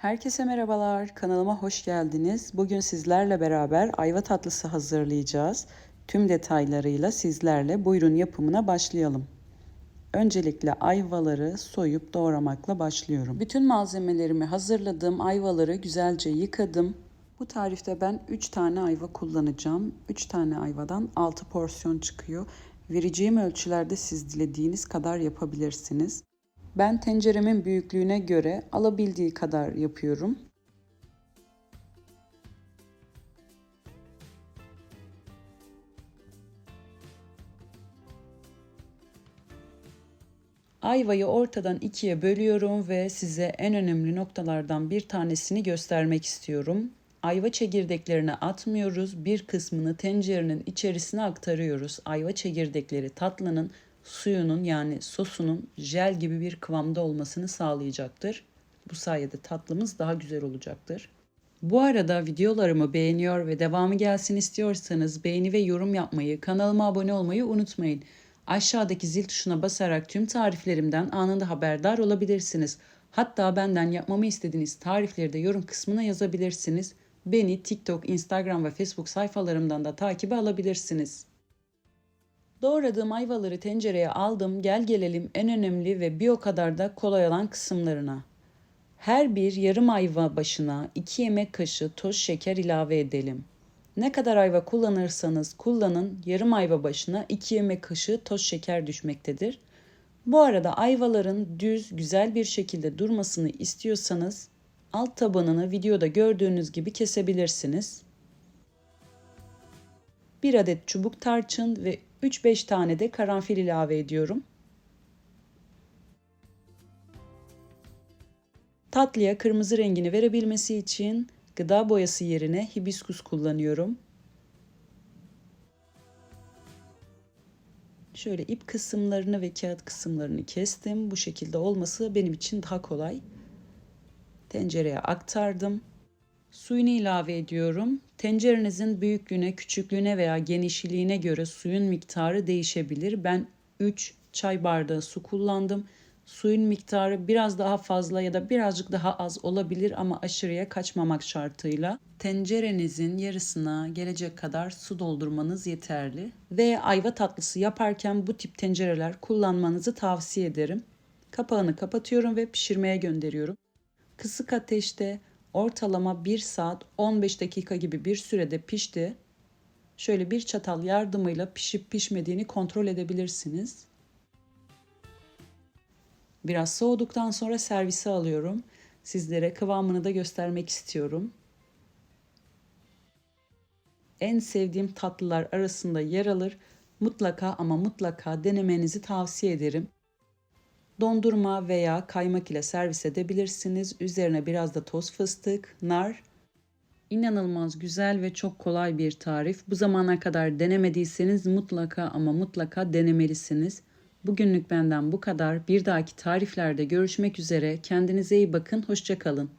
Herkese merhabalar, kanalıma hoş geldiniz. Bugün sizlerle beraber ayva tatlısı hazırlayacağız. Tüm detaylarıyla sizlerle buyurun yapımına başlayalım. Öncelikle ayvaları soyup doğramakla başlıyorum. Bütün malzemelerimi hazırladım. Ayvaları güzelce yıkadım. Bu tarifte ben 3 tane ayva kullanacağım. 3 tane ayvadan 6 porsiyon çıkıyor. Vereceğim ölçülerde siz dilediğiniz kadar yapabilirsiniz. Ben tenceremin büyüklüğüne göre alabildiği kadar yapıyorum. Ayvayı ortadan ikiye bölüyorum ve size en önemli noktalardan bir tanesini göstermek istiyorum. Ayva çekirdeklerini atmıyoruz, bir kısmını tencerenin içerisine aktarıyoruz. Ayva çekirdekleri tatlının suyunun yani sosunun jel gibi bir kıvamda olmasını sağlayacaktır. Bu sayede tatlımız daha güzel olacaktır. Bu arada videolarımı beğeniyor ve devamı gelsin istiyorsanız beğeni ve yorum yapmayı, kanalıma abone olmayı unutmayın. Aşağıdaki zil tuşuna basarak tüm tariflerimden anında haberdar olabilirsiniz. Hatta benden yapmamı istediğiniz tarifleri de yorum kısmına yazabilirsiniz. Beni TikTok, Instagram ve Facebook sayfalarımdan da takibe alabilirsiniz. Doğradığım ayvaları tencereye aldım. Gel gelelim en önemli ve bir o kadar da kolay olan kısımlarına. Her bir yarım ayva başına 2 yemek kaşığı toz şeker ilave edelim. Ne kadar ayva kullanırsanız kullanın yarım ayva başına 2 yemek kaşığı toz şeker düşmektedir. Bu arada ayvaların düz güzel bir şekilde durmasını istiyorsanız alt tabanını videoda gördüğünüz gibi kesebilirsiniz. 1 adet çubuk tarçın ve 3-5 tane de karanfil ilave ediyorum. Tatlıya kırmızı rengini verebilmesi için gıda boyası yerine hibiskus kullanıyorum. Şöyle ip kısımlarını ve kağıt kısımlarını kestim. Bu şekilde olması benim için daha kolay. Tencereye aktardım. Suyunu ilave ediyorum. Tencerenizin büyüklüğüne, küçüklüğüne veya genişliğine göre suyun miktarı değişebilir. Ben 3 çay bardağı su kullandım. Suyun miktarı biraz daha fazla ya da birazcık daha az olabilir ama aşırıya kaçmamak şartıyla tencerenizin yarısına gelecek kadar su doldurmanız yeterli. Ve ayva tatlısı yaparken bu tip tencereler kullanmanızı tavsiye ederim. Kapağını kapatıyorum ve pişirmeye gönderiyorum. Kısık ateşte ortalama 1 saat 15 dakika gibi bir sürede pişti. Şöyle bir çatal yardımıyla pişip pişmediğini kontrol edebilirsiniz. Biraz soğuduktan sonra servise alıyorum. Sizlere kıvamını da göstermek istiyorum. En sevdiğim tatlılar arasında yer alır. Mutlaka ama mutlaka denemenizi tavsiye ederim. Dondurma veya kaymak ile servis edebilirsiniz. Üzerine biraz da toz fıstık, nar. İnanılmaz güzel ve çok kolay bir tarif. Bu zamana kadar denemediyseniz mutlaka ama mutlaka denemelisiniz. Bugünlük benden bu kadar. Bir dahaki tariflerde görüşmek üzere. Kendinize iyi bakın. Hoşçakalın.